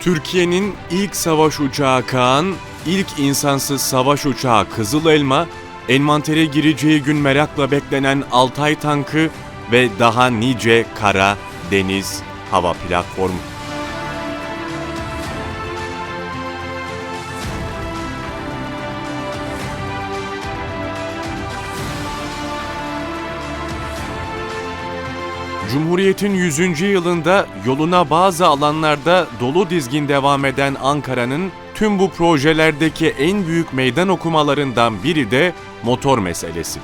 Türkiye'nin ilk savaş uçağı Kaan, ilk insansız savaş uçağı Kızıl Elma, envantere gireceği gün merakla beklenen Altay tankı ve daha nice kara, deniz, hava platformu. Cumhuriyet'in 100. yılında yoluna bazı alanlarda dolu dizgin devam eden Ankara'nın tüm bu projelerdeki en büyük meydan okumalarından biri de motor meselesi.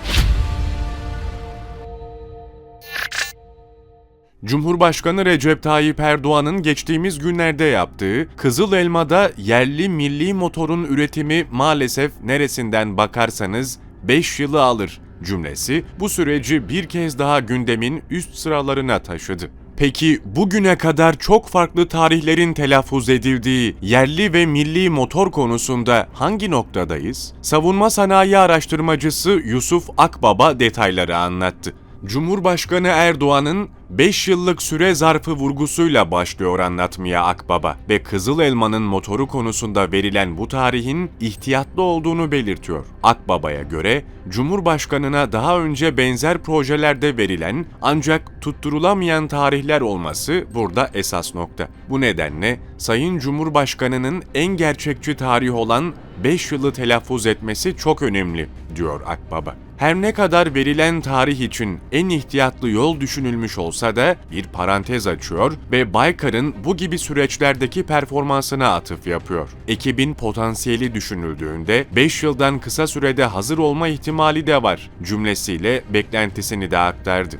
Cumhurbaşkanı Recep Tayyip Erdoğan'ın geçtiğimiz günlerde yaptığı Kızıl Elma'da yerli milli motorun üretimi maalesef neresinden bakarsanız 5 yılı alır cümlesi bu süreci bir kez daha gündemin üst sıralarına taşıdı. Peki bugüne kadar çok farklı tarihlerin telaffuz edildiği yerli ve milli motor konusunda hangi noktadayız? Savunma sanayi araştırmacısı Yusuf Akbaba detayları anlattı. Cumhurbaşkanı Erdoğan'ın 5 yıllık süre zarfı vurgusuyla başlıyor anlatmaya Akbaba ve Kızıl Elma'nın motoru konusunda verilen bu tarihin ihtiyatlı olduğunu belirtiyor. Akbaba'ya göre Cumhurbaşkanına daha önce benzer projelerde verilen ancak tutturulamayan tarihler olması burada esas nokta. Bu nedenle Sayın Cumhurbaşkanının en gerçekçi tarih olan 5 yılı telaffuz etmesi çok önemli, diyor Akbaba. Her ne kadar verilen tarih için en ihtiyatlı yol düşünülmüş olsa da bir parantez açıyor ve Baykar'ın bu gibi süreçlerdeki performansına atıf yapıyor. Ekibin potansiyeli düşünüldüğünde 5 yıldan kısa sürede hazır olma ihtimali de var cümlesiyle beklentisini de aktardı.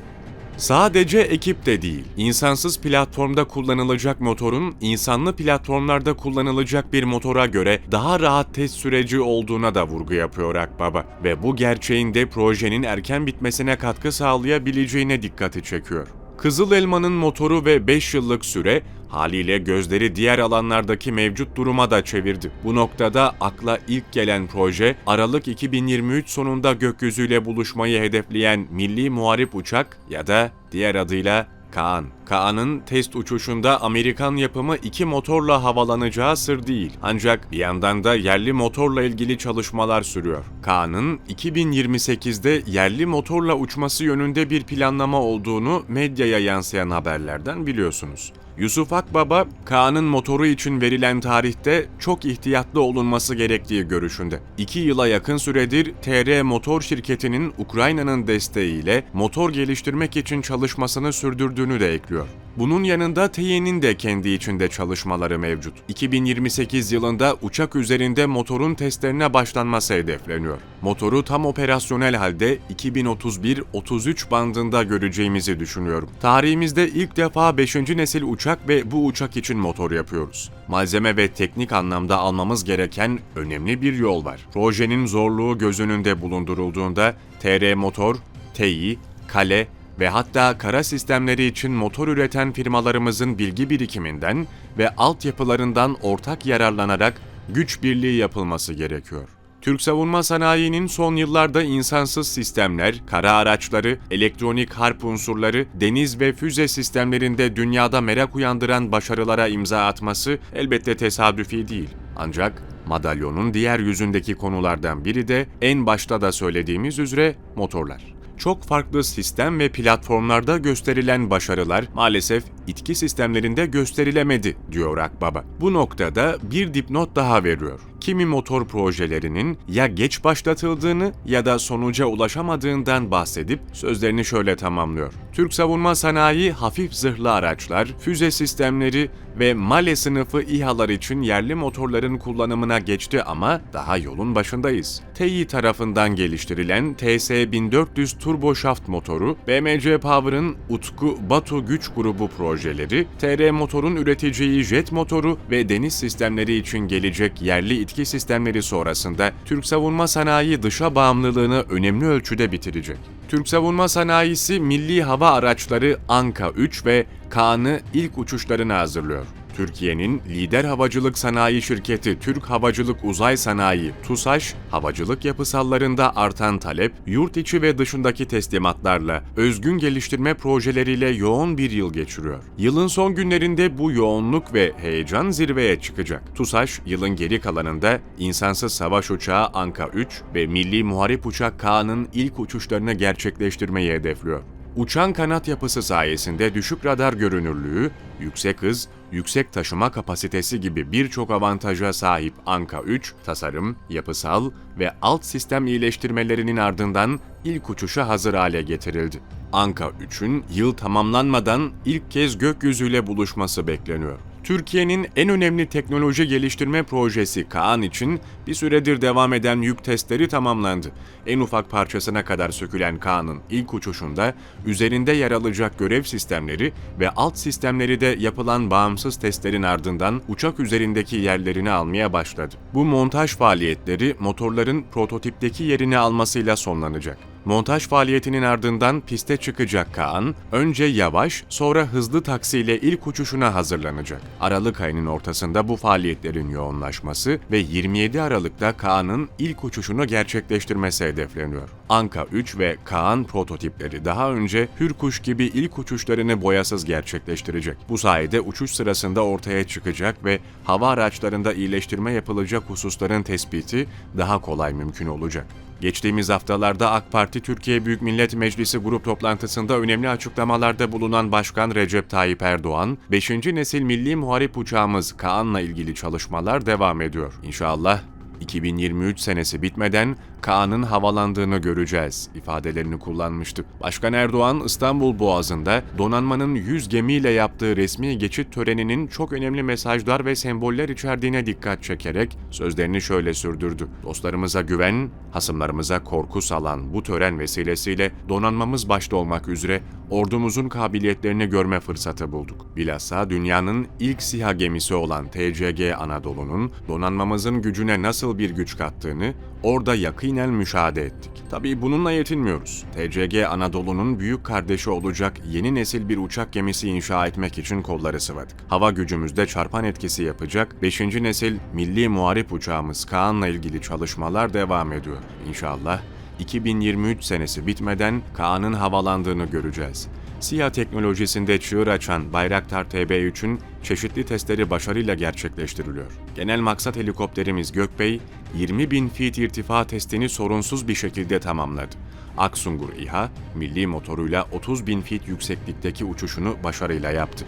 Sadece ekip de değil, insansız platformda kullanılacak motorun insanlı platformlarda kullanılacak bir motora göre daha rahat test süreci olduğuna da vurgu yapıyor Akbaba ve bu gerçeğin de projenin erken bitmesine katkı sağlayabileceğine dikkati çekiyor. Kızıl Elma'nın motoru ve 5 yıllık süre haliyle gözleri diğer alanlardaki mevcut duruma da çevirdi. Bu noktada akla ilk gelen proje Aralık 2023 sonunda gökyüzüyle buluşmayı hedefleyen milli muharip uçak ya da diğer adıyla Kaan. Kaan'ın test uçuşunda Amerikan yapımı iki motorla havalanacağı sır değil. Ancak bir yandan da yerli motorla ilgili çalışmalar sürüyor. Kaan'ın 2028'de yerli motorla uçması yönünde bir planlama olduğunu medyaya yansıyan haberlerden biliyorsunuz. Yusuf Akbaba, Kaan'ın motoru için verilen tarihte çok ihtiyatlı olunması gerektiği görüşünde. İki yıla yakın süredir TR Motor şirketinin Ukrayna'nın desteğiyle motor geliştirmek için çalışmasını sürdürdüğünü de ekliyor. Bunun yanında TEİ'nin de kendi içinde çalışmaları mevcut. 2028 yılında uçak üzerinde motorun testlerine başlanması hedefleniyor. Motoru tam operasyonel halde 2031-33 bandında göreceğimizi düşünüyorum. Tarihimizde ilk defa 5. nesil uçak ve bu uçak için motor yapıyoruz. Malzeme ve teknik anlamda almamız gereken önemli bir yol var. Projenin zorluğu göz önünde bulundurulduğunda TR Motor, TEİ, Kale ve hatta kara sistemleri için motor üreten firmalarımızın bilgi birikiminden ve altyapılarından ortak yararlanarak güç birliği yapılması gerekiyor. Türk savunma sanayinin son yıllarda insansız sistemler, kara araçları, elektronik harp unsurları, deniz ve füze sistemlerinde dünyada merak uyandıran başarılara imza atması elbette tesadüfi değil. Ancak madalyonun diğer yüzündeki konulardan biri de en başta da söylediğimiz üzere motorlar çok farklı sistem ve platformlarda gösterilen başarılar maalesef itki sistemlerinde gösterilemedi, diyor Akbaba. Bu noktada bir dipnot daha veriyor. Kimi motor projelerinin ya geç başlatıldığını ya da sonuca ulaşamadığından bahsedip sözlerini şöyle tamamlıyor. Türk savunma sanayi hafif zırhlı araçlar, füze sistemleri ve Male sınıfı İHA'lar için yerli motorların kullanımına geçti ama daha yolun başındayız. TEİ tarafından geliştirilen TS1400 turbo şaft motoru, BMC Power'ın Utku Batu güç grubu projeleri, TR Motor'un üreteceği jet motoru ve deniz sistemleri için gelecek yerli itki sistemleri sonrasında Türk savunma sanayi dışa bağımlılığını önemli ölçüde bitirecek. Türk savunma sanayisi milli hava araçları Anka 3 ve Kaan'ı ilk uçuşlarına hazırlıyor. Türkiye'nin lider havacılık sanayi şirketi Türk Havacılık Uzay Sanayi TUSAŞ, havacılık yapısallarında artan talep, yurt içi ve dışındaki teslimatlarla, özgün geliştirme projeleriyle yoğun bir yıl geçiriyor. Yılın son günlerinde bu yoğunluk ve heyecan zirveye çıkacak. TUSAŞ, yılın geri kalanında insansız savaş uçağı Anka 3 ve milli muharip uçak Kaan'ın ilk uçuşlarını gerçekleştirmeyi hedefliyor. Uçan kanat yapısı sayesinde düşük radar görünürlüğü, yüksek hız, yüksek taşıma kapasitesi gibi birçok avantaja sahip Anka 3, tasarım, yapısal ve alt sistem iyileştirmelerinin ardından ilk uçuşa hazır hale getirildi. Anka 3'ün yıl tamamlanmadan ilk kez gökyüzüyle buluşması bekleniyor. Türkiye'nin en önemli teknoloji geliştirme projesi Kaan için bir süredir devam eden yük testleri tamamlandı. En ufak parçasına kadar sökülen Kaan'ın ilk uçuşunda üzerinde yer alacak görev sistemleri ve alt sistemleri de yapılan bağımsız testlerin ardından uçak üzerindeki yerlerini almaya başladı. Bu montaj faaliyetleri motorların prototipteki yerini almasıyla sonlanacak. Montaj faaliyetinin ardından piste çıkacak Kaan, önce yavaş sonra hızlı taksiyle ilk uçuşuna hazırlanacak. Aralık ayının ortasında bu faaliyetlerin yoğunlaşması ve 27 Aralık'ta Kaan'ın ilk uçuşunu gerçekleştirmesi hedefleniyor. Anka 3 ve Kaan prototipleri daha önce Hürkuş gibi ilk uçuşlarını boyasız gerçekleştirecek. Bu sayede uçuş sırasında ortaya çıkacak ve hava araçlarında iyileştirme yapılacak hususların tespiti daha kolay mümkün olacak. Geçtiğimiz haftalarda AK Parti Türkiye Büyük Millet Meclisi grup toplantısında önemli açıklamalarda bulunan Başkan Recep Tayyip Erdoğan, 5. nesil milli muharip uçağımız Kaan'la ilgili çalışmalar devam ediyor. İnşallah 2023 senesi bitmeden Kaan'ın havalandığını göreceğiz ifadelerini kullanmıştı. Başkan Erdoğan İstanbul Boğazı'nda donanmanın 100 gemiyle yaptığı resmi geçit töreninin çok önemli mesajlar ve semboller içerdiğine dikkat çekerek sözlerini şöyle sürdürdü. Dostlarımıza güven, hasımlarımıza korku salan bu tören vesilesiyle donanmamız başta olmak üzere ordumuzun kabiliyetlerini görme fırsatı bulduk. Bilhassa dünyanın ilk SİHA gemisi olan TCG Anadolu'nun donanmamızın gücüne nasıl bir güç kattığını orada yakinen müşahede ettik. Tabii bununla yetinmiyoruz. TCG Anadolu'nun büyük kardeşi olacak yeni nesil bir uçak gemisi inşa etmek için kolları sıvadık. Hava gücümüzde çarpan etkisi yapacak 5. nesil milli muharip uçağımız Kaan'la ilgili çalışmalar devam ediyor. İnşallah 2023 senesi bitmeden Kaan'ın havalandığını göreceğiz. SİHA teknolojisinde çığır açan Bayraktar TB3'ün çeşitli testleri başarıyla gerçekleştiriliyor. Genel maksat helikopterimiz Gökbey, 20 bin feet irtifa testini sorunsuz bir şekilde tamamladı. Aksungur İHA, milli motoruyla 30 bin feet yükseklikteki uçuşunu başarıyla yaptı.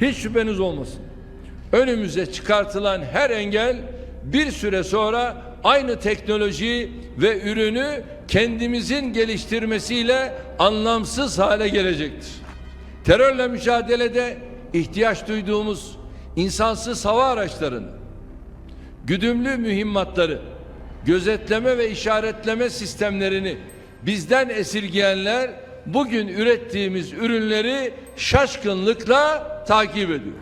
Hiç şüpheniz olmasın. Önümüze çıkartılan her engel bir süre sonra aynı teknolojiyi ve ürünü kendimizin geliştirmesiyle anlamsız hale gelecektir. Terörle mücadelede ihtiyaç duyduğumuz insansız hava araçlarını, güdümlü mühimmatları, gözetleme ve işaretleme sistemlerini bizden esirgeyenler bugün ürettiğimiz ürünleri şaşkınlıkla takip ediyor.